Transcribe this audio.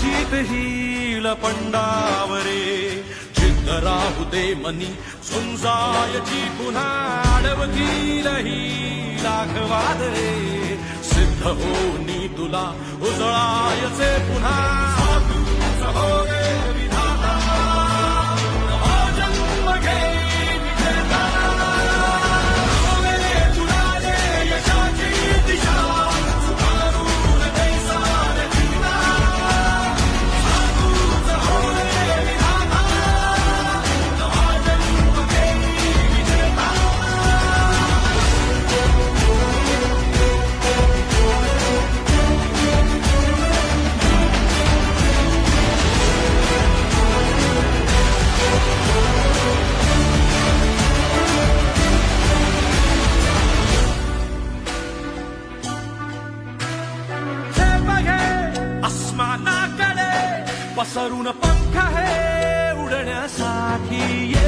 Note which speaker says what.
Speaker 1: जीत ही पंडावरे. चित्त राहू दे मनी सुंजायची पुन्हा अडवतील ही लाखवाद रे सिद्ध होनी तुला उजळायचे पुन्हा आसमानाकडे पसरून पंख हे उडण्यासाठी ये.